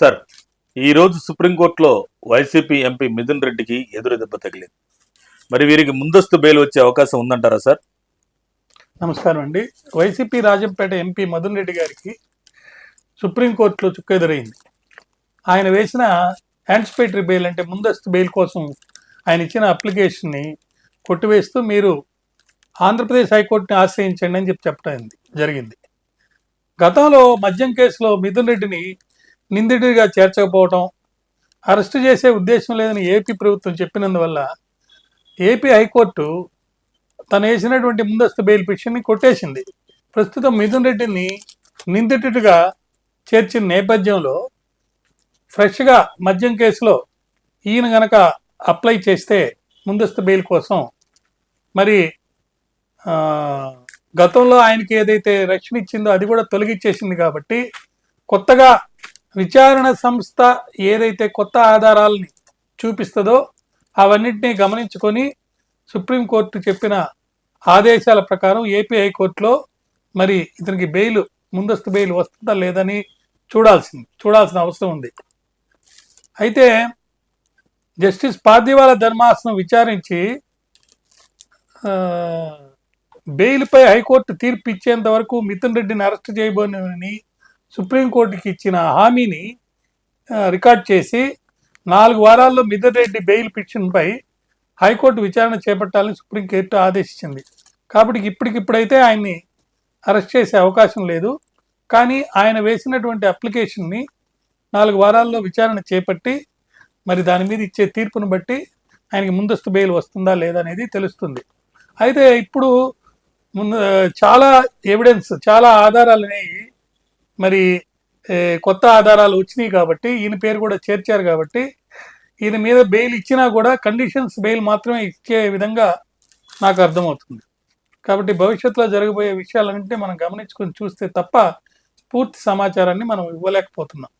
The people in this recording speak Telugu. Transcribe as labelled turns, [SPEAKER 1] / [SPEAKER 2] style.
[SPEAKER 1] సార్ ఈరోజు సుప్రీంకోర్టులో వైసీపీ ఎంపీ మిథున్ రెడ్డికి ఎదురు దెబ్బ తగిలింది. మరి వీరికి ముందస్తు బెయిల్ వచ్చే అవకాశం ఉందంటారా సార్?
[SPEAKER 2] నమస్కారం అండి. వైసీపీ రాజంపేట ఎంపీ మదన్ రెడ్డి గారికి సుప్రీంకోర్టులో చుక్క ఎదురైంది. ఆయన వేసిన యాంటిసిపేటరీ బెయిల్ అంటే ముందస్తు బెయిల్ కోసం ఆయన ఇచ్చిన అప్లికేషన్ని కొట్టివేస్తూ మీరు ఆంధ్రప్రదేశ్ హైకోర్టుని ఆశ్రయించండి అని చెప్పి చెప్పడం జరిగింది. గతంలో మద్యం కేసులో మిథున్ రెడ్డిని నిందితుడిగా చేర్చకపోవటం అరెస్టు చేసే ఉద్దేశం లేదని ఏపీ ప్రభుత్వం చెప్పినందువల్ల ఏపీ హైకోర్టు తను వేసినటువంటి ముందస్తు బెయిల్ పిటిషన్ని కొట్టేసింది. ప్రస్తుతం మిథున్ రెడ్డిని నిందితుడిగా చేర్చిన నేపథ్యంలో ఫ్రెష్గా మద్యం కేసులో ఈయన గనక అప్లై చేస్తే ముందస్తు బెయిల్ కోసం మరి గతంలో ఆయనకి ఏదైతే రక్షణ ఇచ్చిందో అది కూడా తొలగిచ్చేసింది కాబట్టి కొత్తగా విచారణ సంస్థ ఏదైతే కొత్త ఆధారాలని చూపిస్తుందో అవన్నింటినీ గమనించుకొని సుప్రీంకోర్టు చెప్పిన ఆదేశాల ప్రకారం ఏపీ హైకోర్టులో మరి ఇతనికి బెయిల్ ముందస్తు బెయిల్ వస్తుందా లేదని చూడాల్సింది చూడాల్సిన అవసరం ఉంది. అయితే జస్టిస్ పార్థివాల ధర్మాసనం విచారించి బెయిల్పై హైకోర్టు తీర్పు ఇచ్చేంత వరకు మిథున్ రెడ్డిని అరెస్ట్ చేయబోనని సుప్రీంకోర్టుకి ఇచ్చిన హామీని రికార్డ్ చేసి నాలుగు వారాల్లో మిద్దరెడ్డి బెయిల్ పిటిషన్పై హైకోర్టు విచారణ చేపట్టాలని సుప్రీంకోర్టు ఆదేశించింది. కాబట్టి ఇప్పటికిప్పుడైతే ఆయన్ని అరెస్ట్ చేసే అవకాశం లేదు. కానీ ఆయన వేసినటువంటి అప్లికేషన్ని నాలుగు వారాల్లో విచారణ చేపట్టి మరి దాని మీద ఇచ్చే తీర్పును బట్టి ఆయనకి ముందస్తు బెయిల్ వస్తుందా లేదా అనేది తెలుస్తుంది. అయితే ఇప్పుడు ముందు చాలా ఎవిడెన్స్ చాలా ఆధారాలు అనేవి మరి కొత్త ఆధారాలు వచ్చినాయి కాబట్టి ఈయన పేరు కూడా చేర్చారు కాబట్టి ఈయన మీద బెయిల్ ఇచ్చినా కూడా కండిషన్స్ బెయిల్ మాత్రమే ఇచ్చే విధంగా నాకు అర్థమవుతుంది. కాబట్టి భవిష్యత్తులో జరగబోయే విషయాలన్నింటినీ మనం గమనించుకొని చూస్తే తప్ప పూర్తి సమాచారాన్ని మనం ఇవ్వలేకపోతున్నాం.